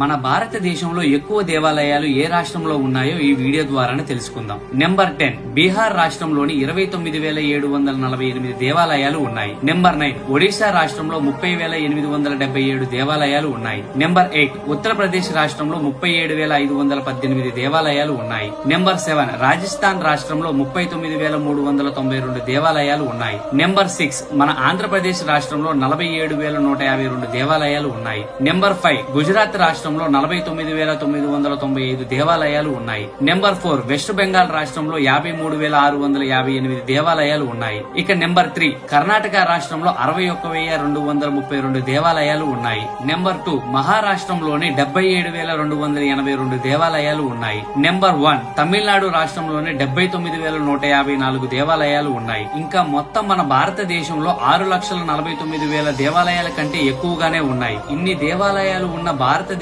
మన భారతదేశంలో ఎక్కువ దేవాలయాలు ఏ రాష్ట్రంలో ఉన్నాయో ఈ వీడియో ద్వారానే తెలుసుకుందాం. నెంబర్ టెన్ బీహార్ రాష్ట్రంలోని ఇరవై తొమ్మిది వేల ఏడు వందల నలభై ఎనిమిది దేవాలయాలు ఉన్నాయి. నెంబర్ నైన్ ఒడిశా రాష్ట్రంలో ముప్పై వేల ఎనిమిది వందల డెబ్బై ఏడు దేవాలయాలు ఉన్నాయి. నెంబర్ ఎయిట్ ఉత్తరప్రదేశ్ రాష్ట్రంలో ముప్పై ఏడు వేల ఐదు వందల పద్దెనిమిది దేవాలయాలు ఉన్నాయి. నెంబర్ సెవెన్ రాజస్థాన్ రాష్ట్రంలో ముప్పై తొమ్మిది వేల మూడు వందల తొంభై రెండు దేవాలయాలు ఉన్నాయి. నెంబర్ సిక్స్ మన ఆంధ్రప్రదేశ్ రాష్ట్రంలో నలభై ఏడు వేల నూట యాభై రెండు దేవాలయాలు ఉన్నాయి. నెంబర్ ఫైవ్ గుజరాత్ రాష్ట్రం రాష్ట్రంలో నలభై తొమ్మిది వేల తొమ్మిది వందల తొంభై ఐదు దేవాలయాలు ఉన్నాయి. నెంబర్ ఫోర్ వెస్ట్ బెంగాల్ రాష్ట్రంలో యాభై మూడు వేల ఆరు వందల యాభై ఎనిమిది దేవాలయాలు ఉన్నాయి. ఇక నెంబర్ త్రీ కర్ణాటక రాష్ట్రంలో అరవై ఒక్క వెయ్యి రెండు వందల ముప్పై రెండు దేవాలయాలు ఉన్నాయి. నెంబర్ టూ మహారాష్ట్రంలోని డెబ్బై ఏడు వేల రెండు వందల ఎనభై రెండు దేవాలయాలు ఉన్నాయి. నెంబర్ వన్ తమిళనాడు రాష్ట్రంలోని డెబ్బై తొమ్మిది వేల నూట యాభై నాలుగు దేవాలయాలు ఉన్నాయి. ఇంకా మొత్తం మన భారతదేశంలో ఆరు లక్షల నలభై తొమ్మిది వేల దేవాలయాల కంటే ఎక్కువగానే ఉన్నాయి. ఇన్ని దేవాలయాలు ఉన్న భారతదేశ